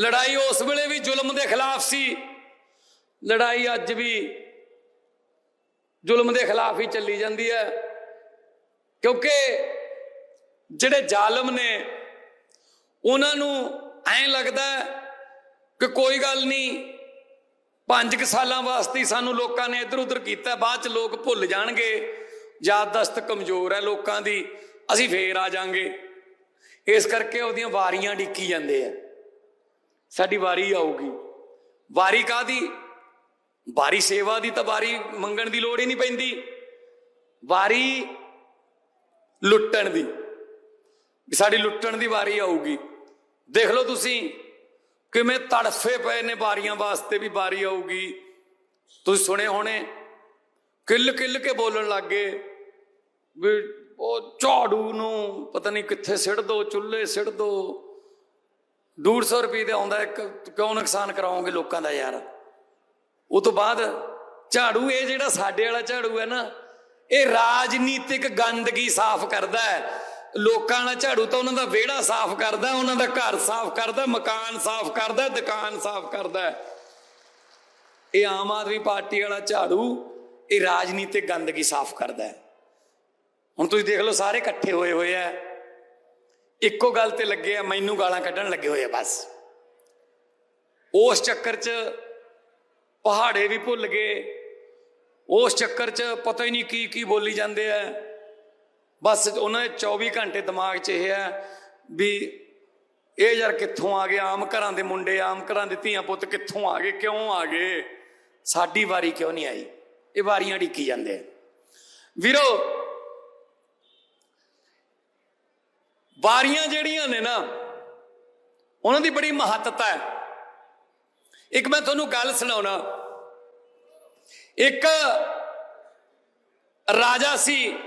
ਲੜਾਈ ਉਸ ਵੇਲੇ ਵੀ ਜ਼ੁਲਮ ਦੇ ਖਿਲਾਫ ਸੀ। ਲੜਾਈ ਅੱਜ ਵੀ ਜ਼ੁਲਮ ਦੇ ਖਿਲਾਫ ਹੀ ਚੱਲੀ ਜਾਂਦੀ ਹੈ। ਕਿਉਂਕਿ ਜਿਹੜੇ ਜ਼ਾਲਮ ਨੇ, ਉਹਨਾਂ ਨੂੰ ਐਂ ਲੱਗਦਾ ਕਿ ਕੋਈ ਗੱਲ ਨਹੀਂ, ਪੰਜ ਕੁ ਸਾਲਾਂ ਵਾਸਤੇ ਸਾਨੂੰ ਲੋਕਾਂ ਨੇ ਇੱਧਰ ਉੱਧਰ ਕੀਤਾ, ਬਾਅਦ ਚ ਲੋਕ ਭੁੱਲ ਜਾਣਗੇ। ਯਾਦਦਾਸ਼ਤ ਕਮਜ਼ੋਰ ਹੈ ਲੋਕਾਂ ਦੀ, ਅਸੀਂ ਫੇਰ ਆ ਜਾਾਂਗੇ। ਇਸ ਕਰਕੇ ਉਹਦੀਆਂ ਵਾਰੀਆਂ ਡਿੱਕੀ ਜਾਂਦੇ ਆ। ਸਾਡੀ ਵਾਰੀ ਆਊਗੀ। ਵਾਰੀ ਕਾਦੀ ਵਾਰੀ ਸੇਵਾ ਦੀ ਤਾਂ ਵਾਰੀ ਮੰਗਣ ਦੀ ਲੋੜ ਹੀ ਨਹੀਂ ਪੈਂਦੀ। ਵਾਰੀ ਲੁੱਟਣ ਦੀ। ਸਾਡੀ ਲੁੱਟਣ ਦੀ ਵਾਰੀ ਆਊਗੀ। ਦੇਖ ਲਓ ਤੁਸੀਂ, ਕਿਵੇਂ ਤੜਫੇ ਪਏ ਨੇ ਵਾਰੀਆਂ ਵਾਸਤੇ ਵੀ ਵਾਰੀ ਆਊਗੀ। ਤੁਸੀਂ ਸੁਣੇ ਹੋਣੇ, ਕਿੱਲ ਕਿੱਲ ਕੇ ਬੋਲਣ ਲੱਗੇ ਵੀ ਉਹ ਝਾੜੂ ਨੂੰ ਪਤਾ ਨਹੀਂ ਕਿੱਥੇ ਸਿੱਟ ਦੋ, ਚੁੱਲ੍ਹੇ ਸਿੱਟ ਦੋ। 150 ਰੁਪਏ ਦੇ ਆਉਂਦਾ, ਇੱਕ ਕਿਉਂ ਨੁਕਸਾਨ ਕਰਾਓਗੇ ਲੋਕਾਂ ਦਾ ਯਾਰ? ਉਹ ਤੋਂ ਬਾਅਦ ਝਾੜੂ, ਇਹ ਜਿਹੜਾ ਸਾਡੇ ਵਾਲਾ ਝਾੜੂ ਹੈ ਨਾ, ਇਹ ਰਾਜਨੀਤਿਕ ਗੰਦਗੀ ਸਾਫ਼ ਕਰਦਾ ਹੈ। ਲੋਕਾਂ ਦਾ ਝਾੜੂ ਤਾਂ ਉਹਨਾਂ ਦਾ ਵਿਹੜਾ ਸਾਫ਼ ਕਰਦਾ, ਉਹਨਾਂ ਦਾ ਘਰ ਸਾਫ਼ ਕਰਦਾ, ਮਕਾਨ ਸਾਫ਼ ਕਰਦਾ, ਦੁਕਾਨ ਸਾਫ਼ ਕਰਦਾ ਇਹ ਆਮ ਆਦਮੀ ਪਾਰਟੀ ਵਾਲਾ ਝਾੜੂ, ਇਹ ਰਾਜਨੀਤਿਕ ਗੰਦਗੀ ਸਾਫ਼ ਕਰਦਾ ਹੁਣ ਤੁਸੀਂ ਦੇਖ ਲਓ, ਸਾਰੇ ਇਕੱਠੇ ਹੋਏ ਹੋਏ ਆ ਇੱਕੋ ਗੱਲ ਤੇ ਲੱਗੇ ਆ, ਮੈਨੂੰ ਗਾਲਾਂ ਕੱਢਣ ਲੱਗੇ ਹੋਏ ਆ ਬਸ। ਉਸ ਚੱਕਰ 'ਚ ਪਹਾੜੇ ਵੀ ਭੁੱਲ ਗਏ। ਉਸ ਚੱਕਰ 'ਚ ਪਤਾ ਹੀ ਨਹੀਂ ਕੀ ਕੀ ਬੋਲੀ ਜਾਂਦੇ ਆ। ਬਸ ਉਹਨਾਂ ਦੇ 24 ਘੰਟੇ ਦਿਮਾਗ 'ਚ ਇਹ ਹੈ ਵੀ ਇਹ ਯਾਰ ਕਿੱਥੋਂ ਆ ਗਏ? ਆਮ ਘਰਾਂ ਦੇ ਮੁੰਡੇ, ਆਮ ਘਰਾਂ ਦੇ ਧੀਆਂ ਪੁੱਤ ਕਿੱਥੋਂ ਆ ਗਏ? ਕਿਉਂ ਆ ਗਏ? ਸਾਡੀ ਵਾਰੀ ਕਿਉਂ ਨਹੀਂ ਆਈ? ਇਹ ਵਾਰੀਆਂ ਢੀਕੀ ਜਾਂਦੇ ਆ। ਵੀਰੋ ਵਾਰੀਆਂ ਜਿਹੜੀਆਂ ਨੇ ਨਾ, ਉਹਨਾਂ ਦੀ ਬੜੀ ਮਹੱਤਤਾ ਹੈ। ਇੱਕ ਮੈਂ ਤੁਹਾਨੂੰ ਗੱਲ ਸੁਣਾਉਣਾ। ਇੱਕ ਰਾਜਾ ਸੀ।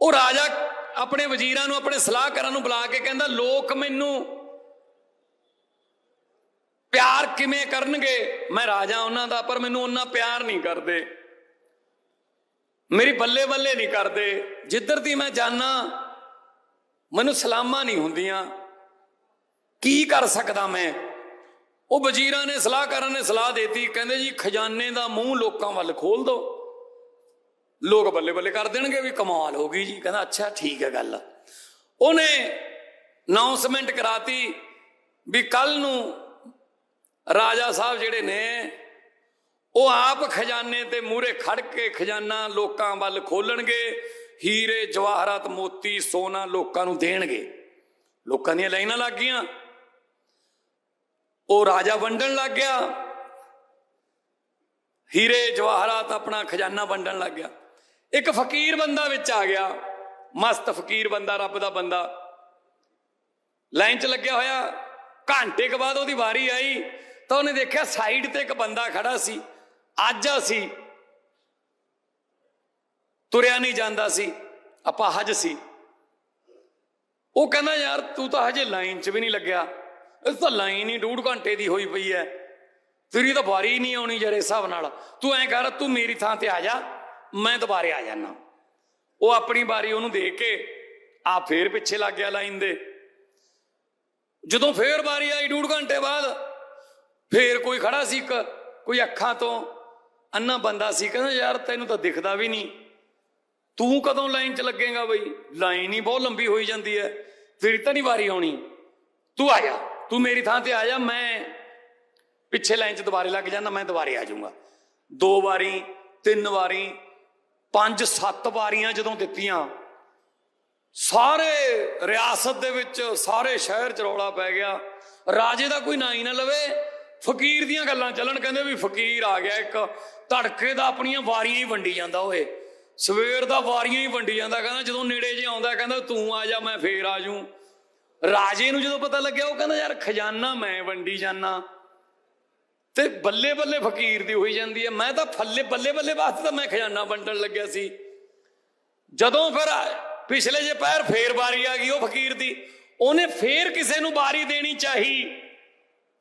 ਉਹ ਰਾਜਾ ਆਪਣੇ ਵਜ਼ੀਰਾਂ ਨੂੰ, ਆਪਣੇ ਸਲਾਹਕਾਰਾਂ ਨੂੰ ਬੁਲਾ ਕੇ ਕਹਿੰਦਾ, ਲੋਕ ਮੈਨੂੰ ਪਿਆਰ ਕਿਵੇਂ ਕਰਨਗੇ? ਮੈਂ ਰਾਜਾ ਉਹਨਾਂ ਦਾ, ਪਰ ਮੈਨੂੰ ਉਹਨਾਂ ਪਿਆਰ ਨਹੀਂ ਕਰਦੇ। ਮੇਰੀ ਬੱਲੇ ਬੱਲੇ ਨਹੀਂ ਕਰਦੇ। ਜਿੱਧਰ ਦੀ ਮੈਂ ਜਾਣਾ ਮੈਨੂੰ ਸਲਾਮਾਂ ਨਹੀਂ ਹੁੰਦੀਆਂ। ਕੀ ਕਰ ਸਕਦਾ ਮੈਂ? ਉਹ ਵਜ਼ੀਰਾਂ ਨੇ, ਸਲਾਹਕਾਰਾਂ ਨੇ ਸਲਾਹ ਦੇਤੀ। ਕਹਿੰਦੇ ਜੀ, ਖਜ਼ਾਨੇ ਦਾ ਮੂੰਹ ਲੋਕਾਂ ਵੱਲ ਖੋਲ ਦਿਓ ਲੋਕ ਬੱਲੇ ਬੱਲੇ ਕਰ ਦੇਣਗੇ ਵੀ ਕਮਾਲ ਹੋ ਗਈ ਜੀ। ਕਹਿੰਦਾ, ਅੱਛਾ, ਠੀਕ ਹੈ ਗੱਲ। ਉਹਨੇ ਅਨਾਉਂਸਮੈਂਟ ਕਰਾਤੀ ਵੀ ਕੱਲ ਨੂੰ ਰਾਜਾ ਸਾਹਿਬ ਜਿਹੜੇ ਨੇ, ਉਹ ਆਪ ਖਜ਼ਾਨੇ ਤੇ ਮੂਹਰੇ ਖੜ ਕੇ ਖਜ਼ਾਨਾ ਲੋਕਾਂ ਵੱਲ ਖੋਲਣਗੇ। ਹੀਰੇ, ਜਵਾਹਰਾਤ, ਮੋਤੀ, ਸੋਨਾ ਲੋਕਾਂ ਨੂੰ ਦੇਣਗੇ। ਲੋਕਾਂ ਦੀਆਂ ਲਾਈਨਾਂ ਲੱਗ ਗਈਆਂ। ਉਹ ਰਾਜਾ ਵੰਡਣ ਲੱਗ ਗਿਆ। ਹੀਰੇ, ਜਵਾਹਰਾਤ ਆਪਣਾ ਖਜ਼ਾਨਾ ਵੰਡਣ ਲੱਗ ਗਿਆ। ਇੱਕ ਫਕੀਰ ਬੰਦਾ ਵਿੱਚ ਆ ਗਿਆ। ਮਸਤ ਫਕੀਰ ਬੰਦਾ, ਰੱਬ ਦਾ ਬੰਦਾ। ਲਾਈਨ 'ਚ ਲੱਗਿਆ ਹੋਇਆ। ਘੰਟੇ ਕੁ ਬਾਅਦ ਉਹਦੀ ਵਾਰੀ ਆਈ ਤਾਂ ਉਹਨੇ ਦੇਖਿਆ ਸਾਈਡ ਤੇ ਇੱਕ ਬੰਦਾ ਖੜਾ ਸੀ। ਅੱਜ ਅਸੀਂ ਤੁਰਿਆ ਨਹੀਂ ਜਾਂਦਾ ਸੀ, ਆਪਾਂ ਹਜ ਸੀ। ਉਹ ਕਹਿੰਦਾ, ਯਾਰ, ਤੂੰ ਤਾਂ ਹਜੇ ਲਾਈਨ 'ਚ ਵੀ ਨਹੀਂ ਲੱਗਿਆ। ਇਸ ਤਾਂ ਲਾਈਨ ਹੀ ਡੂਢ ਘੰਟੇ ਦੀ ਹੋਈ ਪਈ ਐ। ਤੇਰੀ ਤਾਂ ਵਾਰੀ ਨਹੀਂ ਆਉਣੀ ਜਰੇ ਹਿਸਾਬ ਨਾਲ। ਤੂੰ ਐਂ ਕਰ, ਤੂੰ ਮੇਰੀ ਥਾਂ ਤੇ ਆ ਜਾ, ਮੈਂ ਦੁਬਾਰੇ ਆ ਜਾਣਾ ਉਹ ਆਪਣੀ ਵਾਰੀ ਉਹਨੂੰ ਦੇਖ ਕੇ ਆ ਫੇਰ ਪਿੱਛੇ ਲੱਗ ਗਿਆ ਲਾਈਨ ਦੇ। ਜਦੋਂ ਫੇਰ ਵਾਰੀ ਆਈ ਡੂਢ ਘੰਟੇ ਬਾਅਦ, ਫੇਰ ਕੋਈ ਖੜਾ ਸੀ ਇੱਕ, ਕੋਈ ਅੱਖਾਂ ਤੋਂ ਅੰਨਾ ਬੰਦਾ ਸੀ। ਕਹਿੰਦਾ, ਯਾਰ, ਤੈਨੂੰ ਤਾਂ ਦਿਖਦਾ ਵੀ ਨਹੀਂ। ਤੂੰ ਕਦੋਂ ਲਾਈਨ 'ਚ ਲੱਗੇਗਾ ਬਈ? ਲਾਈਨ ਹੀ ਬਹੁਤ ਲੰਬੀ ਹੋਈ ਜਾਂਦੀ ਹੈ। ਤੇਰੀ ਤਾਂ ਨਹੀਂ ਵਾਰੀ ਆਉਣੀ। ਤੂੰ ਆ ਜਾ। ਤੂੰ ਮੇਰੀ ਥਾਂ ਤੇ ਆ ਜਾ। ਮੈਂ ਪਿੱਛੇ ਲਾਈਨ 'ਚ ਦੁਬਾਰੇ ਲੱਗ ਜਾਂਦਾ। ਮੈਂ ਦੁਬਾਰੇ ਆ ਜਾਊਂਗਾ। ਦੋ ਵਾਰੀ, ਤਿੰਨ ਵਾਰੀ, ਪੰਜ, ਸੱਤ ਵਾਰੀਆਂ ਜਦੋਂ ਦਿੱਤੀਆਂ, ਸਾਰੇ ਰਿਆਸਤ ਦੇ ਵਿੱਚ, ਸਾਰੇ ਸ਼ਹਿਰ 'ਚ ਰੌਲਾ ਪੈ ਗਿਆ। ਰਾਜੇ ਦਾ ਕੋਈ ਨਾਂ ਹੀ ਨਾ ਲਵੇ। ਫਕੀਰ ਦੀਆਂ ਗੱਲਾਂ ਚੱਲਣ। ਕਹਿੰਦੇ ਵੀ ਫਕੀਰ ਆ ਗਿਆ ਇੱਕ। ਧੜਕੇ ਦਾ ਆਪਣੀਆਂ ਵਾਰੀਆਂ ਹੀ ਵੰਡੀ ਜਾਂਦਾ ਓਏ। ਸਵੇਰ ਦਾ ਵਾਰੀਆਂ ਹੀ ਵੰਡੀ ਜਾਂਦਾ, ਕਹਿੰਦਾ ਜਦੋਂ ਨੇੜੇ ਜੇ ਆਉਂਦਾ, ਕਹਿੰਦਾ ਤੂੰ ਆ ਜਾ, ਮੈਂ ਫੇਰ ਆ ਜੂ ਰਾਜੇ ਨੂੰ ਜਦੋਂ ਪਤਾ ਲੱਗਿਆ, ਉਹ ਕਹਿੰਦਾ, ਯਾਰ ਖਜ਼ਾਨਾ ਮੈਂ ਵੰਡੀ ਜਾਨਾ ਤੇ ਬੱਲੇ ਬੱਲੇ ਫਕੀਰ ਦੀ ਹੋਈ ਜਾਂਦੀ ਹੈ। ਮੈਂ ਤਾਂ ਫੱਲੇ ਬੱਲੇ ਬੱਲੇ ਵਾਸਤੇ ਤਾਂ ਮੈਂ ਖਜ਼ਾਨਾ ਵੰਡਣ ਲੱਗਿਆ ਸੀ। ਜਦੋਂ ਫਿਰ ਪਿਛਲੇ ਜੇ ਪੈਰ ਫੇਰ ਵਾਰੀ ਆ ਗਈ ਉਹ ਫਕੀਰ ਦੀ। ਉਹਨੇ ਫੇਰ ਕਿਸੇ ਨੂੰ ਵਾਰੀ ਦੇਣੀ ਚਾਹੀ।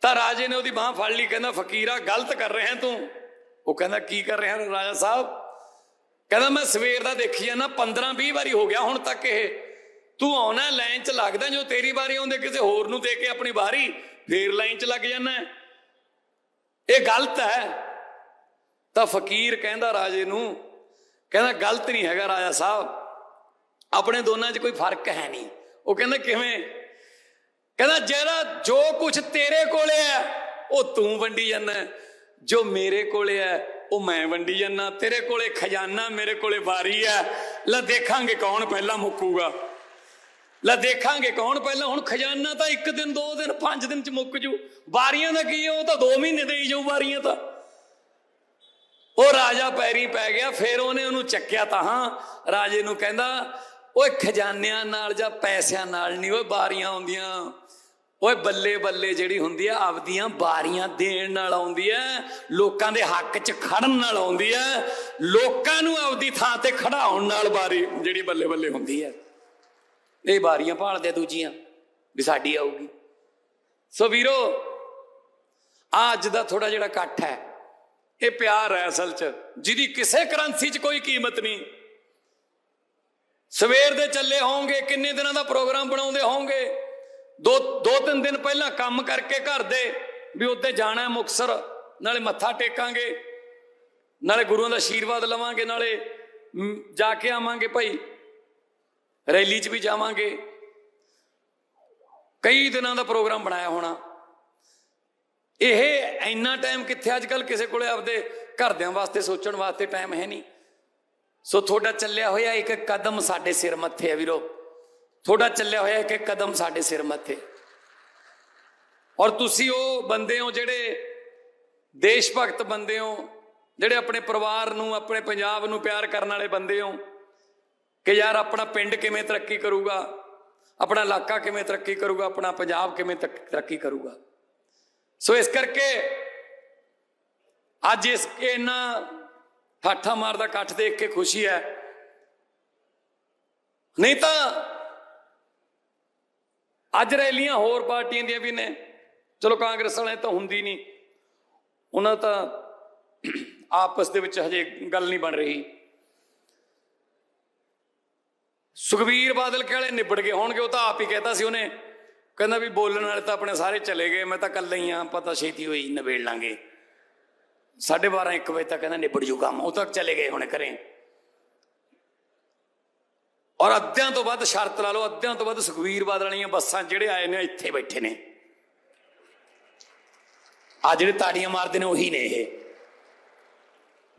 ਤਾਂ ਰਾਜੇ ਨੇ ਉਹਦੀ ਬਾਹ ਫੜ ਲਈ, ਕਹਿੰਦਾ, ਫਕੀਰਾ, ਗਲਤ ਕਰ ਰਿਹਾ ਤੂੰ। ਉਹ ਕਹਿੰਦਾ, ਕੀ ਕਰ ਰਿਹਾ ਰਾਜਾ ਸਾਹਿਬ? ਕਹਿੰਦਾ ਮੈਂ ਸਵੇਰ ਦਾ ਦੇਖੀ ਜਾਂਦਾ 15 20 ਵਾਰੀ ਹੋ ਗਿਆ ਹੁਣ ਤੱਕ ਇਹ। ਤੂੰ ਆਉਣਾ, ਲਾਈਨ 'ਚ ਲੱਗਦਾ ਜੋ ਤੇਰੀ ਵਾਰੀ ਆਉਂਦੇ, ਕਿਸੇ ਹੋਰ ਨੂੰ ਦੇ ਕੇ ਆਪਣੀ ਵਾਰੀ, ਫੇਰ ਲਾਈਨ 'ਚ ਲੱਗ ਜਾਂਦਾ ਇਹ ਗਲਤ ਹੈ। ਤਾਂ ਫਕੀਰ ਕਹਿੰਦਾ ਰਾਜੇ ਨੂੰ, ਕਹਿੰਦਾ ਗਲਤ ਨਹੀਂ ਹੈਗਾ ਰਾਜਾ ਸਾਹਿਬ। ਆਪਣੇ ਦੋਨਾਂ 'ਚ ਕੋਈ ਫ਼ਰਕ ਹੈ ਨਹੀਂ। ਉਹ ਕਹਿੰਦਾ ਕਿਵੇਂ? ਕਹਿੰਦਾ ਜਿਹੜਾ ਜੋ ਕੁਝ ਤੇਰੇ ਕੋਲੇ ਹੈ, ਉਹ ਤੂੰ ਵੰਡੀ ਜਾਂਦਾ ਜੋ ਮੇਰੇ ਕੋਲੇ ਹੈ, ਉਹ ਮੈਂ ਵੰਡੀ ਜਾਂਦਾ। ਤੇਰੇ ਕੋਲੇ ਖਜ਼ਾਨਾ, ਮੇਰੇ ਕੋਲੇ ਵਾਰੀ ਹੈ। ਲੈ ਦੇਖਾਂਗੇ ਕੌਣ ਪਹਿਲਾਂ ਮੁੱਕੂਗਾ। ਲੈ ਦੇਖਾਂਗੇ ਕੌਣ ਪਹਿਲਾਂ। ਹੁਣ ਖਜ਼ਾਨਾ ਤਾਂ ਇੱਕ ਦਿਨ, ਦੋ ਦਿਨ, ਪੰਜ ਦਿਨ ਚ ਮੁੱਕ ਜੂ। ਵਾਰੀਆਂ ਦਾ ਕੀ ਹੈ? ਉਹ ਤਾਂ 2 ਮਹੀਨੇ ਦੇ ਹੀ ਜਾਊ ਵਾਰੀਆਂ ਤਾਂ। ਉਹ ਰਾਜਾ ਪੈਰੀ ਪੈ ਗਿਆ, ਫੇਰ ਉਹਨੇ ਉਹਨੂੰ ਚੱਕਿਆ ਤਾਂ ਹਾਂ। ਰਾਜੇ ਨੂੰ ਕਹਿੰਦਾ, ਓਏ, ਖਜ਼ਾਨਿਆਂ ਨਾਲ ਜਾਂ ਪੈਸਿਆਂ ਨਾਲ ਨਹੀਂ ਓਏ, ਵਾਰੀਆਂ ਆਉਂਦੀਆਂ। ਓਏ ਬੱਲੇ ਬੱਲੇ ਜਿਹੜੀ ਹੁੰਦੀ ਆ, ਆਪਦੀਆਂ ਬਾਰੀਆਂ ਦੇਣ ਨਾਲ ਆਉਂਦੀ ਐ ਲੋਕਾਂ ਦੇ ਹੱਕ 'ਚ ਖੜਨ ਨਾਲ ਆਉਂਦੀ ਐ ਲੋਕਾਂ ਨੂੰ ਆਪਦੀ ਥਾਂ ਤੇ ਖੜਾਉਣ ਨਾਲ ਬਾਰੀ ਜਿਹੜੀ ਬੱਲੇ ਬੱਲੇ ਹੁੰਦੀ ਐ ਇਹ ਬਾਰੀਆਂ ਭਾਲਦੇ ਦੂਜੀਆਂ ਵੀ ਸਾਡੀ ਆਊਗੀ। ਸੋ ਵੀਰੋ, ਆਹ ਅੱਜ ਦਾ ਥੋੜਾ ਜਿਹੜਾ ਇਕੱਠ ਹੈ, ਇਹ ਪਿਆਰ ਹੈ ਅਸਲ 'ਚ, ਜਿਹਦੀ ਕਿਸੇ ਕਰੰਸੀ 'ਚ ਕੋਈ ਕੀਮਤ ਨਹੀਂ। ਸਵੇਰ ਦੇ ਚੱਲੇ ਹੋਵੋਗੇ, ਕਿੰਨੇ ਦਿਨਾਂ ਦਾ ਪ੍ਰੋਗਰਾਮ ਬਣਾਉਂਦੇ ਹੋਵੋਗੇ ਦੋ ਦੋ ਤਿੰਨ ਦਿਨ ਪਹਿਲਾਂ ਕੰਮ ਕਰਕੇ ਘਰ ਦੇ ਵੀ ਉੱਤੇ ਜਾਣਾ ਹੈ ਮੁਕਸਰ ਨਾਲੇ ਮੱਥਾ ਟੇਕਾਂਗੇ, ਨਾਲੇ ਗੁਰੂਆਂ ਦਾ ਆਸ਼ੀਰਵਾਦ ਲਵਾਂਗੇ, ਨਾਲੇ ਜਾ ਕੇ ਆਵਾਂਗੇ ਭਾਈ, ਰੈਲੀ 'ਚ ਵੀ ਜਾਵਾਂਗੇ। ਕਈ ਦਿਨਾਂ ਦਾ ਪ੍ਰੋਗਰਾਮ ਬਣਾਇਆ ਹੋਣਾ। ਇਹ ਇੰਨਾ ਟਾਈਮ ਕਿੱਥੇ ਅੱਜ ਕੱਲ ਕਿਸੇ ਕੋਲੇ ਆਪਦੇ ਘਰਦਿਆਂ ਵਾਸਤੇ ਸੋਚਣ ਵਾਸਤੇ ਟਾਈਮ ਹੈ ਨਹੀਂ। ਸੋ ਤੁਹਾਡਾ ਚੱਲਿਆ ਹੋਇਆ ਇੱਕ ਕਦਮ ਸਾਡੇ ਸਿਰ ਮੱਥੇ ਆ ਵੀਰੋ। ਤੁਹਾਡਾ ਚੱਲਿਆ ਹੋਇਆ ਇੱਕ ਕਦਮ ਸਾਡੇ ਸਿਰ ਮੱਥੇ। ਔਰ ਤੁਸੀਂ ਉਹ ਬੰਦੇ ਹੋ ਜਿਹੜੇ ਦੇਸ਼ ਭਗਤ ਬੰਦੇ ਹੋ, ਜਿਹੜੇ ਆਪਣੇ ਪਰਿਵਾਰ ਨੂੰ, ਆਪਣੇ ਪੰਜਾਬ ਨੂੰ ਪਿਆਰ ਕਰਨ ਵਾਲੇ ਬੰਦੇ ਹੋ, ਕਿ ਯਾਰ ਆਪਣਾ ਪਿੰਡ ਕਿਵੇਂ ਤਰੱਕੀ ਕਰੂਗਾ, ਆਪਣਾ ਇਲਾਕਾ ਕਿਵੇਂ ਤਰੱਕੀ ਕਰੂਗਾ, ਆਪਣਾ ਪੰਜਾਬ ਕਿਵੇਂ ਤੱਕ- ਤਰੱਕੀ ਕਰੂਗਾ। ਸੋ ਇਸ ਕਰਕੇ ਅੱਜ ਇਸ ਇਹਨਾਂ ਠਾਠਾ ਮਾਰਦਾ, ਇਕੱਠ ਦੇਖ ਕੇ ਖੁਸ਼ੀ ਹੈ। ਨਹੀਂ ਤਾਂ ਅੱਜ ਰੈਲੀਆਂ ਹੋਰ ਪਾਰਟੀਆਂ ਦੀਆਂ ਵੀ ਨੇ। ਚਲੋ ਕਾਂਗਰਸ ਵਾਲੇ ਤਾਂ ਹੁੰਦੀ ਨਹੀਂ। ਉਹਨਾਂ ਤਾਂ ਆਪਸ ਦੇ ਵਿੱਚ ਹਜੇ ਗੱਲ ਨਹੀਂ ਬਣ ਰਹੀ। ਸੁਖਵੀਰ ਬਾਦਲ ਵਾਲੇ ਨਿਬੜ ਗਏ। ਹੋਣਗੇ, ਉਹ ਤਾਂ ਆਪ ਹੀ ਕਹਿਤਾ ਸੀ ਉਹਨੇ। ਕਹਿੰਦਾ ਵੀ ਬੋਲਣ ਵਾਲੇ ਤਾਂ ਆਪਣੇ ਸਾਰੇ ਚਲੇ ਗਏ। ਮੈਂ ਤਾਂ ਇਕੱਲਾ ਹੀ ਆ ਪਤਾ ਛੇਤੀ ਹੋਈ ਨਿਬੇੜ ਲਾਂਗੇ। 12:30 1 ਵਜੇ ਤੱਕ ਕਹਿੰਦਾ ਨਿਬੜ ਜੂ ਕੰਮ। ਉਹ ਤੱਕ ਚਲੇ ਗਏ ਹੁਣ ਘਰੇ। ਔਰ ਅੱਧਿਆਂ ਤੋਂ ਵੱਧ ਸ਼ਰਤ ਲਾ ਲਓ, ਅੱਧਿਆਂ ਤੋਂ ਵੱਧ ਸੁਖਵੀਰ ਬਾਦਲ ਵਾਲੀਆਂ ਬੱਸਾਂ ਜਿਹੜੇ ਆਏ ਨੇ, ਇੱਥੇ ਬੈਠੇ ਨੇ। ਆ ਜਿਹੜੇ ਤਾੜੀਆਂ ਮਾਰਦੇ ਨੇ, ਉਹੀ ਨੇ ਇਹ।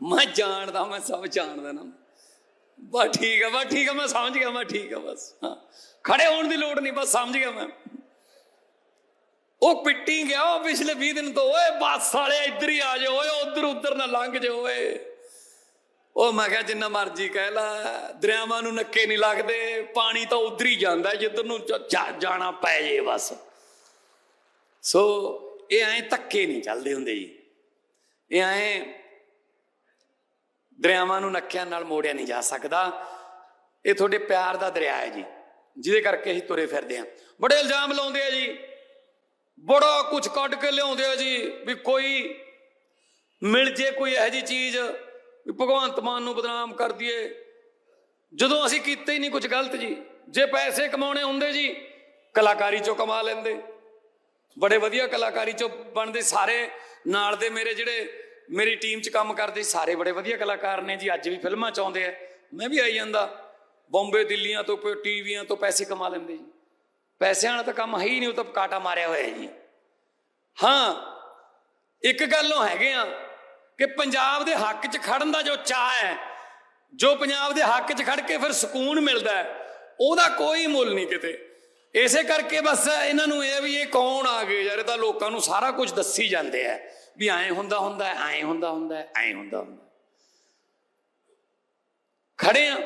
ਮੈਂ ਜਾਣਦਾ, ਮੈਂ ਸਭ ਜਾਣਦਾ ਨਾ। ਬਸ ਠੀਕ ਆ, ਬਸ ਠੀਕ ਆ, ਮੈਂ ਸਮਝ ਗਿਆ, ਮੈਂ ਠੀਕ ਆ, ਬਸ। ਹਾਂ। ਖੜੇ ਹੋਣ ਦੀ ਲੋੜ ਨਹੀਂ, ਬਸ ਸਮਝ ਗਿਆ ਮੈਂ। ਉਹ ਪਿੱਟੀ ਗਿਆ, ਉਹ ਪਿਛਲੇ 20 ਦਿਨ ਤੋਂ। ਓਏ ਬੱਸ ਵਾਲੇ ਇੱਧਰ ਹੀ ਆ ਜਾਓ, ਓਏ ਉਧਰ ਉਧਰ ਨਾ ਲੰਘ ਜਾਓ, ਓਏ। ਉਹ ਮੈਂ ਕਿਹਾ ਜਿੰਨਾ ਮਰਜ਼ੀ ਕਹਿ ਲਾ, ਦਰਿਆਵਾਂ ਨੂੰ ਨੱਕੇ ਨਹੀਂ ਲੱਗਦੇ, ਪਾਣੀ ਤਾਂ ਉਧਰ ਹੀ ਜਾਂਦਾ, ਜਿੱਧਰ ਨੂੰ ਜਾਣਾ ਪੈ ਜੇ ਬਸ। ਸੋ ਇਹ ਐਂ ਧੱਕੇ ਨਹੀਂ ਚੱਲਦੇ ਹੁੰਦੇ ਜੀ। ਇਹ ਐਂ ਦਰਿਆਵਾਂ ਨੂੰ ਨੱਕਿਆਂ ਨਾਲ ਮੋੜਿਆ ਨਹੀਂ ਜਾ ਸਕਦਾ। ਇਹ ਤੁਹਾਡੇ ਪਿਆਰ ਦਾ ਦਰਿਆ ਹੈ ਜੀ, ਜਿਹਦੇ ਕਰਕੇ ਅਸੀਂ ਤੁਰੇ ਫਿਰਦੇ ਹਾਂ। ਬੜੇ ਇਲਜ਼ਾਮ ਲਾਉਂਦੇ ਆ ਜੀ। ਬੜਾ ਕੁਝ ਕੱਢ ਕੇ ਲਿਆਉਂਦੇ ਆ ਜੀ, ਵੀ ਕੋਈ ਮਿਲ ਜੇ ਕੋਈ ਇਹੋ ਜੀ ਚੀਜ਼ ਵੀ ਭਗਵੰਤ ਮਾਨ ਨੂੰ ਬਦਨਾਮ ਕਰ ਦਈਏ। ਜਦੋਂ ਅਸੀਂ ਕੀਤਾ ਹੀ ਨਹੀਂ ਕੁਝ ਗਲਤ ਜੀ, ਜੇ ਪੈਸੇ ਕਮਾਉਣੇ ਹੁੰਦੇ ਜੀ, ਕਲਾਕਾਰੀ ਚੋਂ ਕਮਾ ਲੈਂਦੇ। ਬੜੇ ਵਧੀਆ ਕਲਾਕਾਰੀ ਚੋਂ ਬਣਦੇ ਸਾਰੇ, ਨਾਲ ਦੇ ਮੇਰੇ ਜਿਹੜੇ ਮੇਰੀ ਟੀਮ 'ਚ ਕੰਮ ਕਰਦੇ, ਸਾਰੇ ਬੜੇ ਵਧੀਆ ਕਲਾਕਾਰ ਨੇ ਜੀ, ਅੱਜ ਵੀ ਫਿਲਮਾਂ 'ਚ ਆਉਂਦੇ ਆ। ਮੈਂ ਵੀ ਆਈ ਜਾਂਦਾ। ਬੰਬੇ ਦਿੱਲੀਆਂ ਤੋਂ ਕੋਈ ਟੀਵੀਆਂ ਤੋਂ ਪੈਸੇ ਕਮਾ ਲੈਂਦੇ ਜੀ। ਪੈਸਿਆਂ ਨਾਲ ਤਾਂ ਕੰਮ ਹੈ ਹੀ ਨਹੀਂ, ਉਹ ਤਾਂ ਕਾਟਾ ਮਾਰਿਆ ਹੋਇਆ ਜੀ। ਹਾਂ, ਇੱਕ ਗੱਲ ਉਹ ਹੈਗੇ ਆ ਕਿ ਪੰਜਾਬ ਦੇ ਹੱਕ 'ਚ ਖੜਨ ਦਾ ਜੋ ਚਾਹ ਹੈ, ਜੋ ਪੰਜਾਬ ਦੇ ਹੱਕ 'ਚ ਖੜ ਕੇ ਫਿਰ ਸਕੂਨ ਮਿਲਦਾ ਹੈ, ਉਹਦਾ ਕੋਈ ਮੁੱਲ ਨਹੀਂ ਕਿਤੇ। ਇਸੇ ਕਰਕੇ ਬਸ ਇਹਨਾਂ ਨੂੰ ਇਹ ਵੀ ਇਹ ਕੌਣ ਆ ਗਏ ਯਾਰ, ਇਹ ਤਾਂ ਲੋਕਾਂ ਨੂੰ ਸਾਰਾ ਕੁਝ ਦੱਸੀ ਜਾਂਦੇ ਆ ਵੀ ਐਂ ਹੁੰਦਾ ਹੁੰਦਾ ਐਂ ਹੁੰਦਾ ਹੁੰਦਾ ਐਂ ਹੁੰਦਾ ਹੁੰਦਾ ਖੜੇ ਆ,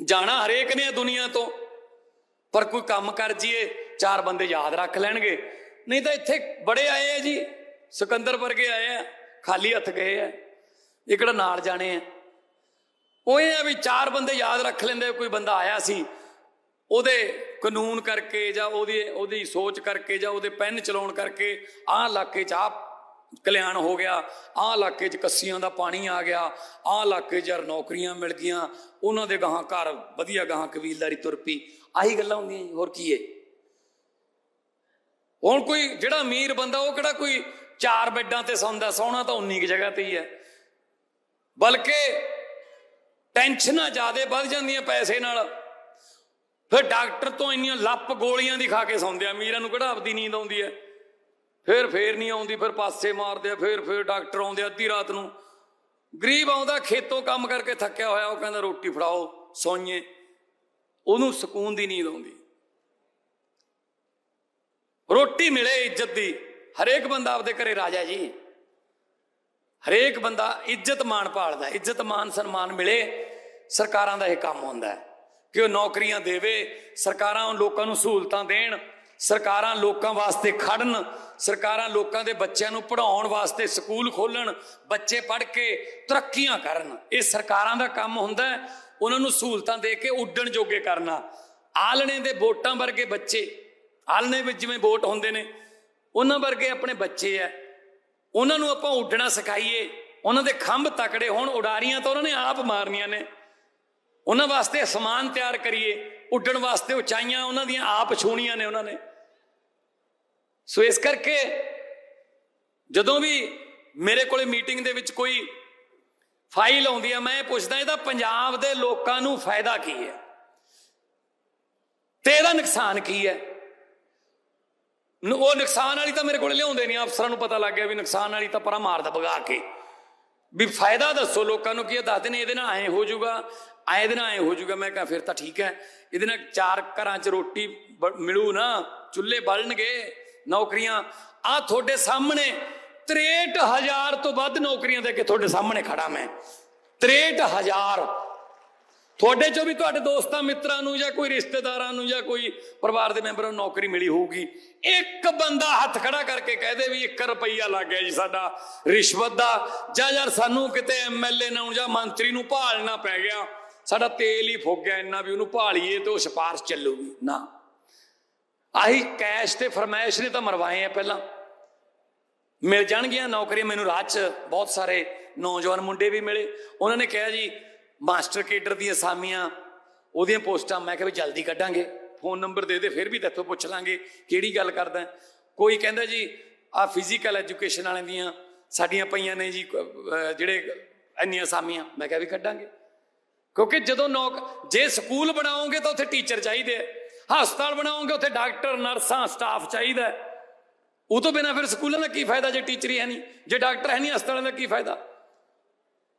ਜਾਣਾ ਹਰੇਕ ਨੇ ਆ ਦੁਨੀਆ ਤੋਂ, ਪਰ ਕੋਈ ਕੰਮ ਕਰ ਜੀਏ, ਚਾਰ ਬੰਦੇ ਯਾਦ ਰੱਖ ਲੈਣਗੇ। ਨਹੀਂ ਤਾਂ ਇੱਥੇ ਬੜੇ ਆਏ ਆ ਜੀ, ਸਿਕੰਦਰ ਵਰਗੇ ਆਏ ਆ। ਖਾਲੀ ਹੱਥ ਗਏ ਆ, ਇਹ ਕਿਹੜਾ ਨਾਲ ਜਾਣੇ ਆ? ਉਹ ਇਹ ਆ ਵੀ ਚਾਰ ਬੰਦੇ ਯਾਦ ਰੱਖ ਲੈਂਦੇ ਕੋਈ ਬੰਦਾ ਆਇਆ ਸੀ, ਉਹਦੇ ਕਾਨੂੰਨ ਕਰਕੇ ਜਾਂ ਉਹਦੀ ਉਹਦੀ ਸੋਚ ਕਰਕੇ ਜਾਂ ਉਹਦੇ ਪੈਨ ਚਲਾਉਣ ਕਰਕੇ ਆਹ ਇਲਾਕੇ 'ਚ ਆਹ ਕਲਿਆਣ ਹੋ ਗਿਆ, ਆਹ ਇਲਾਕੇ 'ਚ ਕੱਸੀਆਂ ਦਾ ਪਾਣੀ ਆ ਗਿਆ, ਆਹ ਇਲਾਕੇ 'ਚ ਯਾਰ ਨੌਕਰੀਆਂ ਮਿਲ ਗਈਆਂ, ਉਹਨਾਂ ਦੇ ਗਾਹਾਂ ਘਰ ਵਧੀਆ ਗਾਹਾਂ ਕਬੀਲਦਾਰੀ ਤੁਰ ਪਈ, ਆਹੀ ਗੱਲਾਂ ਹੁੰਦੀਆਂ ਜੀ, ਹੋਰ ਕੀ ਏ ਹੁਣ ਕੋਈ ਜਿਹੜਾ ਅਮੀਰ ਬੰਦਾ, ਉਹ ਕਿਹੜਾ ਕੋਈ ਚਾਰ ਬੈੱਡਾਂ ਤੇ ਸੌਂਦਾ, ਸੌਣਾ ਤਾਂ ਉਨੀ ਕੁ ਜਗ੍ਹਾ ਤੇ ਹੀ ਹੈ। ਬਲਕਿ ਟੈਨਸ਼ਨਾਂ ਜ਼ਿਆਦੇ ਵੱਧ ਜਾਂਦੀਆਂ ਪੈਸੇ ਨਾਲ। ਫਿਰ ਡਾਕਟਰ ਤੋਂ ਇੰਨੀਆਂ ਲੱਪ ਗੋਲੀਆਂ ਦੀ ਖਾ ਕੇ ਸੌਂਦੇ ਆ। ਅਮੀਰਾਂ ਨੂੰ ਕਿਹੜਾ ਆਪਦੀ ਨੀਂਦ ਆਉਂਦੀ ਹੈ? ਫਿਰ ਫੇਰ ਨਹੀਂ ਆਉਂਦੀ, ਫਿਰ ਪਾਸੇ ਮਾਰਦੇ ਆ, ਫਿਰ ਫਿਰ ਡਾਕਟਰ ਆਉਂਦੇ ਅੱਧੀ ਰਾਤ ਨੂੰ। ਗਰੀਬ ਆਉਂਦਾ, ਖੇਤੋਂ ਕੰਮ ਕਰਕੇ ਥੱਕਿਆ ਹੋਇਆ, ਉਹ ਕਹਿੰਦਾ ਰੋਟੀ ਫੜਾਓ, ਸੌਈਏ। ਉਹਨੂੰ ਸਕੂਨ ਦੀ ਨੀਂਦ ਆਉਂਦੀ। ਰੋਟੀ ਮਿਲੇ ਇੱਜ਼ਤ ਦੀ। ਹਰੇਕ ਬੰਦਾ ਆਪਦੇ ਘਰੇ ਰਾਜਾ ਜੀ। ਹਰੇਕ ਬੰਦਾ ਇੱਜ਼ਤ ਮਾਣ ਭਾਲਦਾ, ਇੱਜ਼ਤ ਮਾਣ ਸਨਮਾਨ ਮਿਲੇ, ਸਰਕਾਰਾਂ ਦਾ ਇਹ ਕੰਮ ਹੁੰਦਾ ਕਿ ਉਹ ਨੌਕਰੀਆਂ ਦੇਵੇ, ਸਰਕਾਰਾਂ ਲੋਕਾਂ ਨੂੰ ਸਹੂਲਤਾਂ ਦੇਣ, ਸਰਕਾਰਾਂ ਲੋਕਾਂ ਵਾਸਤੇ ਖੜਨ, ਸਰਕਾਰਾਂ ਲੋਕਾਂ ਦੇ ਬੱਚਿਆਂ ਨੂੰ ਪੜ੍ਹਾਉਣ ਵਾਸਤੇ ਸਕੂਲ ਖੋਲਣ, ਬੱਚੇ ਪੜ੍ਹ ਕੇ ਤਰੱਕੀਆਂ ਕਰਨ। ਇਹ ਸਰਕਾਰਾਂ ਦਾ ਕੰਮ ਹੁੰਦਾ ਉਹਨਾਂ ਨੂੰ ਸਹੂਲਤਾਂ ਦੇ ਕੇ ਉੱਡਣ ਜੋਗੇ ਕਰਨਾ। ਆਲਣੇ ਦੇ ਵੋਟਾਂ ਵਰਗੇ ਬੱਚੇ ਆਲਣੇ ਵਿੱਚ ਜਿਵੇਂ ਵੋਟ ਹੁੰਦੇ ਨੇ ਉਹਨਾਂ ਵਰਗੇ ਆਪਣੇ ਬੱਚੇ ਐ। ਉਹਨਾਂ ਨੂੰ ਆਪਾਂ ਉੱਡਣਾ ਸਿਖਾਈਏ। ਉਹਨਾਂ ਦੇ ਖੰਭ ਤਕੜੇ ਹੋਣ, ਉਡਾਰੀਆਂ ਤਾਂ ਉਹਨਾਂ ਨੇ ਆਪ ਮਾਰਨੀਆਂ ਨੇ। ਉਹਨਾਂ ਵਾਸਤੇ ਸਮਾਨ ਤਿਆਰ ਕਰੀਏ। ਉੱਡਣ ਵਾਸਤੇ ਉਚਾਈਆਂ ਉਹਨਾਂ ਦੀਆਂ ਆਪ ਛੂਣੀਆਂ ਨੇ ਉਹਨਾਂ ਨੇ। ਸੋ ਇਸ ਕਰਕੇ ਜਦੋਂ ਵੀ ਮੇਰੇ ਕੋਲੇ ਮੀਟਿੰਗ ਦੇ ਵਿੱਚ ਕੋਈ ਫਾਈਲ ਆਉਂਦੀ ਆ, ਮੈਂ ਇਹ ਪੁੱਛਦਾ, ਇਹਦਾ ਪੰਜਾਬ ਦੇ ਲੋਕਾਂ ਨੂੰ ਫਾਇਦਾ ਕੀ ਹੈ ਤੇ ਇਹਦਾ ਨੁਕਸਾਨ ਕੀ ਹੈ ਉਹ ਨੁਕਸਾਨ ਵਾਲੀ ਤਾਂ ਮੇਰੇ ਕੋਲ ਲਿਆਉਂਦੇ ਨਹੀਂ, ਅਫਸਰਾਂ ਨੂੰ ਪਤਾ ਲੱਗ ਗਿਆ ਵੀ ਨੁਕਸਾਨ ਵਾਲੀ ਤਾਂ ਪਰਾਂ ਮਾਰਦਾ ਭਗਾ ਕੇ। ਵੀ ਫਾਇਦਾ ਦੱਸੋ ਲੋਕਾਂ ਨੂੰ ਕੀ ਇਹ ਦੱਸਦੇ ਨੇ ਇਹਦੇ ਨਾਲ ਐ ਹੋ ਜਾਊਗਾ, ਐ ਇਹਦੇ ਨਾਲ ਐ ਹੋ ਜਾਊਗਾ। ਮੈਂ ਕਿਹਾ, ਫਿਰ ਤਾਂ ਠੀਕ ਹੈ, ਇਹਦੇ ਨਾਲ ਚਾਰ ਘਰਾਂ 'ਚ ਰੋਟੀ ਬ- ਮਿਲੂ ਨਾ, ਚੁੱਲ੍ਹੇ ਬਲਣਗੇ, ਨੌਕਰੀਆਂ। ਆ ਤੁਹਾਡੇ ਸਾਹਮਣੇ 63000 ਤੋਂ ਵੱਧ ਨੌਕਰੀਆਂ ਦੇ ਕੇ ਤੁਹਾਡੇ ਸਾਹਮਣੇ ਖੜਾ ਮੈਂ। 63000 ਤੁਹਾਡੇ ਚੋਂ ਵੀ ਤੁਹਾਡੇ ਦੋਸਤਾਂ, ਮਿੱਤਰਾਂ ਨੂੰ ਜਾਂ ਕੋਈ ਰਿਸ਼ਤੇਦਾਰਾਂ ਨੂੰ ਜਾਂ ਕੋਈ ਪਰਿਵਾਰ ਦੇ ਮੈਂਬਰਾਂ ਨੂੰ ਨੌਕਰੀ ਮਿਲੀ ਹੋਊਗੀ। ਇੱਕ ਬੰਦਾ ਹੱਥ ਖੜਾ ਕਰਕੇ ਕਹਦੇ ਵੀ 1 ਰੁਪਈਆ ਲੱਗ ਗਿਆ ਜੀ ਸਾਡਾ ਰਿਸ਼ਵਤ ਦਾ। ਜਾਂ ਯਾਰ ਸਾਨੂੰ ਕਿਤੇ ਐਮਐਲਏ ਨੂੰ ਜਾਂ ਮੰਤਰੀ ਨੂੰ ਭਾਲਣਾ ਪੈ ਗਿਆ। ਸਾਡਾ ਤੇਲ ਹੀ ਫੁੱਕ ਗਿਆ, ਇੰਨਾ ਵੀ ਉਹਨੂੰ ਭਾਲੀਏ ਤੇ ਉਹ ਸਿਫਾਰਿਸ਼ ਚੱਲੂਗੀ। ਨਾ। ਆਹੀ ਕੈਸ਼ ਤੇ ਫਰਮਾਇਸ਼ ਨੇ ਤਾਂ ਮਰਵਾਏ ਆ ਪਹਿਲਾਂ। ਮਿਲ ਜਾਣਗੀਆਂ ਨੌਕਰੀਆਂ, ਮੈਨੂੰ ਰਾਹ 'ਚ ਬਹੁਤ ਸਾਰੇ ਨੌਜਵਾਨ ਮੁੰਡੇ ਵੀ ਮਿਲੇ। ਉਹਨਾਂ ਨੇ ਕਿਹਾ ਜੀ ਮਾਸਟਰ ਕੇਡਰ ਦੀਆਂ ਅਸਾਮੀਆਂ, ਉਹਦੀਆਂ ਪੋਸਟਾਂ ਮੈਂ ਕਿਹਾ ਵੀ ਜਲਦੀ ਕੱਢਾਂਗੇ ਫੋਨ ਨੰਬਰ ਦੇ ਦੇ, ਫਿਰ ਵੀ ਤੇਥੋਂ ਪੁੱਛ ਲਾਂਗੇ ਕਿਹੜੀ ਗੱਲ ਕਰਦਾ ਕੋਈ ਕਹਿੰਦਾ ਜੀ ਆ ਫਿਜ਼ੀਕਲ ਐਜੂਕੇਸ਼ਨ ਵਾਲਿਆਂ ਦੀਆਂ ਸਾਡੀਆਂ ਪਈਆਂ ਨੇ ਜੀ ਜਿਹੜੇ ਇੰਨੀਆਂ ਅਸਾਮੀਆਂ, ਮੈਂ ਕਿਹਾ ਵੀ ਕੱਢਾਂਗੇ। ਕਿਉਂਕਿ ਜਦੋਂ ਨੌਕ, ਜੇ ਸਕੂਲ ਬਣਾਓਗੇ ਤਾਂ ਉੱਥੇ ਟੀਚਰ ਚਾਹੀਦੇ ਆ, ਹਸਪਤਾਲ ਬਣਾਓਗੇ, ਉੱਥੇ ਡਾਕਟਰ ਨਰਸਾਂ ਸਟਾਫ ਚਾਹੀਦਾ ਹੈ। ਉਹ ਤੋਂ ਬਿਨਾ ਫਿਰ ਸਕੂਲਾਂ ਦਾ ਕੀ ਫਾਇਦਾ ਜੇ ਟੀਚਰ ਹੀ ਹੈ ਨਹੀਂ, ਜੇ ਡਾਕਟਰ ਹੈ ਨਹੀਂ, ਹਸਪਤਾਲਾਂ ਦਾ ਕੀ ਫਾਇਦਾ।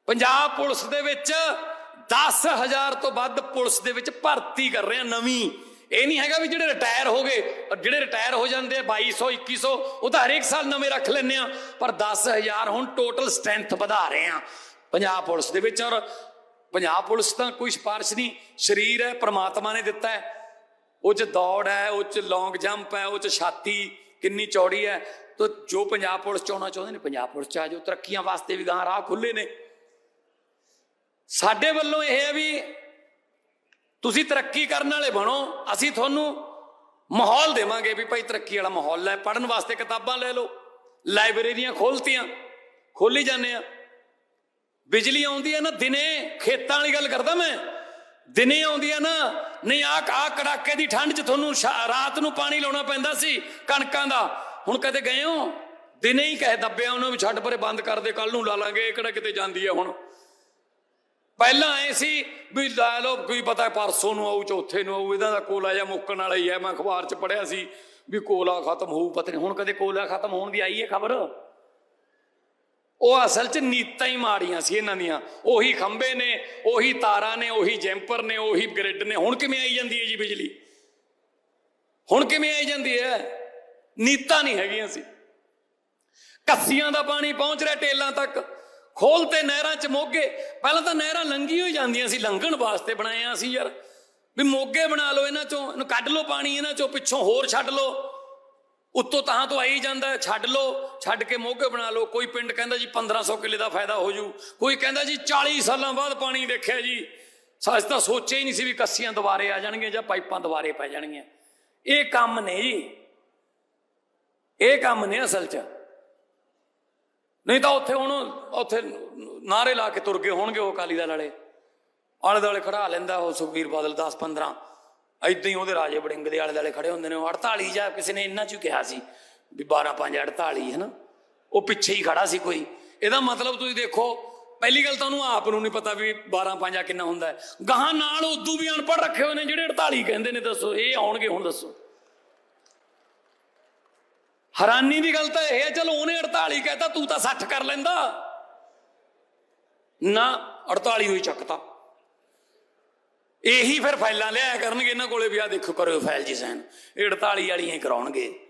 ਪੰਜਾਬ ਪੁਲਿਸ ਦੇ ਵਿੱਚ 10000 ਤੋਂ ਵੱਧ ਪੁਲਿਸ ਦੇ ਵਿੱਚ ਭਰਤੀ ਕਰ ਰਹੇ ਆ ਨਵੀਂ। ਇਹ ਨਹੀਂ ਹੈਗਾ ਵੀ ਜਿਹੜੇ ਰਿਟਾਇਰ ਹੋ ਗਏ ਔਰ ਜਿਹੜੇ ਰਿਟਾਇਰ ਹੋ ਜਾਂਦੇ ਆ 2200 2100 ਉਹ ਤਾਂ ਹਰੇਕ ਸਾਲ ਨਵੇਂ ਰੱਖ ਲੈਂਦੇ ਆ, ਪਰ 10000 ਹੁਣ ਟੋਟਲ ਸਟਰੈਂਥ ਵਧਾ ਰਹੇ ਆ ਪੰਜਾਬ ਪੁਲਿਸ ਦੇ ਵਿੱਚ। ਔਰ ਪੰਜਾਬ ਪੁਲਿਸ ਤਾਂ ਕੋਈ ਸਿਫਾਰਿਸ਼ ਨਹੀਂ, ਸਰੀਰ ਹੈ, ਪ੍ਰਮਾਤਮਾ ਨੇ ਦਿੱਤਾ ਹੈ। ਉਹ ਚ ਦੌੜ ਹੈ ਉਹ ਚ ਲੌਂਗ ਜੰਪ ਹੈ ਉਹ ਚ ਛਾਤੀ ਕਿੰਨੀ ਚੌੜੀ ਹੈ। ਤਾਂ ਜੋ ਪੰਜਾਬ ਪੁਲਿਸ ਚ ਚਾਹੁੰਦੇ ਨੇ, ਪੰਜਾਬ ਪੁਲਿਸ ਚ ਆ ਜਾਓ, ਤਰੱਕੀਆਂ ਵਾਸਤੇ ਵੀ ਗਾਂ ਰਾਹ ਖੁੱਲੇ ਨੇ। ਸਾਡੇ ਵੱਲੋਂ ਇਹ ਹੈ ਵੀ ਤੁਸੀਂ ਤਰੱਕੀ ਕਰਨ ਵਾਲੇ ਬਣੋ, ਅਸੀਂ ਤੁਹਾਨੂੰ ਮਾਹੌਲ ਦੇਵਾਂਗੇ ਵੀ ਭਾਈ ਤਰੱਕੀ ਵਾਲਾ ਮਾਹੌਲ ਹੈ ਪੜਨ ਵਾਸਤੇ ਕਿਤਾਬਾਂ ਲੈ ਲਓ ਲਾਇਬ੍ਰੇਰੀਆਂ ਖੋਲਤੀਆਂ, ਖੋਲੀ ਜਾਂਦੇ ਆ ਬਿਜਲੀ ਆਉਂਦੀ ਹੈ ਨਾ, ਦਿਨੇ ਖੇਤਾਂ ਵਾਲੀ ਗੱਲ ਕਰਦਾ ਮੈਂ, ਦਿਨੇ ਆਉਂਦੀ ਹੈ ਨਾ, ਨਹੀਂ ਆ ਆ ਕੜਾਕੇ ਦੀ ਠੰਡ 'ਚ ਤੁਹਾਨੂੰ ਸ਼ਾ- ਰਾਤ ਨੂੰ ਪਾਣੀ ਲਾਉਣਾ ਪੈਂਦਾ ਸੀ ਕਣਕਾਂ ਦਾ। ਹੁਣ ਕਦੇ ਗਏ ਹੋ? ਦਿਨੇ ਹੀ ਕਹੇ, ਦੱਬਿਆ ਉਹਨਾਂ ਵੀ ਛੱਡ ਪਰੇ ਬੰਦ ਕਰ ਦੇ ਕੱਲ ਨੂੰ ਲਾ ਲਾਂਗੇ, ਇਹ ਕਿਹੜਾ ਕਿਤੇ ਜਾਂਦੀ ਹੈ ਹੁਣ? ਪਹਿਲਾਂ ਐ ਸੀ ਵੀ ਲੈ ਲਓ ਕੋਈ ਪਤਾ ਪਰਸੋਂ ਨੂੰ ਆਊ, ਚੌਥੇ ਨੂੰ ਆਊ, ਇਹਦਾ ਦਾ ਕੋਲਾ ਜਾਂ ਮੁੱਕਣ ਵਾਲਾ ਹੀ ਹੈ। ਮੈਂ ਅਖਬਾਰ 'ਚ ਪੜਿਆ ਸੀ ਵੀ ਕੋਲਾ ਖਤਮ ਹੋਊ, ਪਤਾ ਨਹੀਂ ਹੁਣ ਕਦੇ ਕੋਲਾ ਖਤਮ ਹੋਣ ਦੀ ਆਈ ਹੈ ਖਬਰ? ਉਹ ਅਸਲ 'ਚ ਨੀਤਾਂ ਹੀ ਮਾੜੀਆਂ ਸੀ ਇਹਨਾਂ ਦੀਆਂ। ਉਹੀ ਖੰਭੇ ਨੇ, ਉਹੀ ਤਾਰਾਂ ਨੇ, ਉਹੀ ਜੈਂਪਰ ਨੇ, ਉਹੀ ਗ੍ਰਿਡ ਨੇ। ਹੁਣ ਕਿਵੇਂ ਆਈ ਜਾਂਦੀ ਹੈ ਜੀ ਬਿਜਲੀ? ਹੁਣ ਕਿਵੇਂ ਆਈ ਜਾਂਦੀ ਹੈ? ਨੀਤਾਂ ਨਹੀਂ ਹੈਗੀਆਂ ਸੀ। ਕੱਸੀਆਂ ਦਾ ਪਾਣੀ ਪਹੁੰਚ ਰਿਹਾ ਟੇਲਾਂ ਤੱਕ। ਖੋਲਤੇ ਨਹਿਰਾਂ 'ਚ ਮੋਗੇ। ਪਹਿਲਾਂ ਤਾਂ ਨਹਿਰਾਂ ਲੰਗੀ ਹੋਈ ਜਾਂਦੀਆਂ ਸੀ, ਲੰਘਣ ਵਾਸਤੇ ਬਣਾਇਆ ਸੀ ਯਾਰ। ਵੀ ਮੋਗੇ ਬਣਾ ਲਓ ਇਹਨਾਂ 'ਚੋਂ, ਇਹਨੂੰ ਕੱਢ ਲਓ ਪਾਣੀ ਇਹਨਾਂ 'ਚੋਂ, ਪਿੱਛੋਂ ਹੋਰ ਛੱਡ ਲਓ। ਉੱਤੋਂ ਤਾਂ ਤੋਂ ਆਈ ਜਾਂਦਾ, ਛੱਡ ਲਓ, ਛੱਡ ਕੇ ਮੋਗੇ ਬਣਾ ਲਓ। ਕੋਈ ਪਿੰਡ ਕਹਿੰਦਾ ਜੀ 1500 ਕਿੱਲੇ ਦਾ ਫਾਇਦਾ ਹੋ ਜੂ। ਕੋਈ ਕਹਿੰਦਾ ਜੀ 40 ਸਾਲਾਂ ਬਾਅਦ ਪਾਣੀ ਦੇਖਿਆ ਜੀ। ਸੱਚ ਤਾਂ ਸੋਚਿਆ ਹੀ ਨਹੀਂ ਸੀ ਵੀ ਕੱਸੀਆਂ ਦੁਬਾਰੇ ਆ ਜਾਣਗੀਆਂ ਜਾਂ ਪਾਈਪਾਂ ਦੁਬਾਰੇ ਪੈ ਜਾਣਗੀਆਂ। ਇਹ ਕੰਮ ਨੇ ਜੀ। ਇਹ ਕੰਮ ਨੇ ਅਸਲ 'ਚ। ਨਹੀਂ ਤਾਂ ਉੱਥੇ ਹੁਣ ਉੱਥੇ ਨਾਰੇ ਲਾ ਕੇ ਤੁਰ ਗਏ ਹੋਣਗੇ ਉਹ ਅਕਾਲੀ ਦਲ ਵਾਲੇ। ਆਲੇ ਦੁਆਲੇ ਖੜਾ ਲੈਂਦਾ ਉਹ ਸੁਖਬੀਰ ਬਾਦਲ 10 15 ਏਦਾਂ ਹੀ ਉਹਦੇ ਰਾਜੇ ਬੜਿੰਗ ਦੇ ਆਲੇ ਦੁਆਲੇ ਖੜੇ ਹੁੰਦੇ ਨੇ। ਉਹ 48 ਜਾਂ ਕਿਸੇ ਨੇ ਇੰਨਾ ਚ ਹੀ ਕਿਹਾ ਸੀ ਵੀ 12 5 48 ਹੈ ਨਾ ਉਹ ਪਿੱਛੇ ਹੀ ਖੜਾ ਸੀ ਕੋਈ। ਇਹਦਾ ਮਤਲਬ ਤੁਸੀਂ ਦੇਖੋ, ਪਹਿਲੀ ਗੱਲ ਤਾਂ ਉਹਨੂੰ ਆਪ ਨੂੰ ਨਹੀਂ ਪਤਾ ਵੀ 12 5 ਕਿੰਨਾ ਹੁੰਦਾ ਹੈ। ਗਾਹਾਂ ਨਾਲ ਉਦੋਂ ਵੀ ਅਨਪੜ੍ਹ ਰੱਖੇ ਹੋਏ ਨੇ ਜਿਹੜੇ 48 ਕਹਿੰਦੇ ਨੇ, ਦੱਸੋ। ਇਹ ਆਉਣਗੇ ਹੁਣ ਦੱਸੋ। ਹੈਰਾਨੀ ਦੀ ਗੱਲ ਤਾਂ ਇਹ ਹੈ, ਚਲੋ ਉਹਨੇ 48 ਕਹਿਤਾ, ਤੂੰ ਤਾਂ 60 ਕਰ ਲੈਂਦਾ। ਨਾ 48 ਹੋਈ ਚੱਕਤਾ। ਇਹੀ ਫਿਰ ਫਾਈਲਾਂ ਲਿਆਇਆ ਕਰਨਗੇ, ਇਹਨਾਂ ਕੋਲੇ ਵੀ ਆ ਦੇਖੋ ਕਰੋ ਫਾਈਲ ਜੀ ਸਾਈਨ। ਇਹ 48 ਵਾਲੀਆਂ ਹੀ ਕਰਾਉਣਗੇ।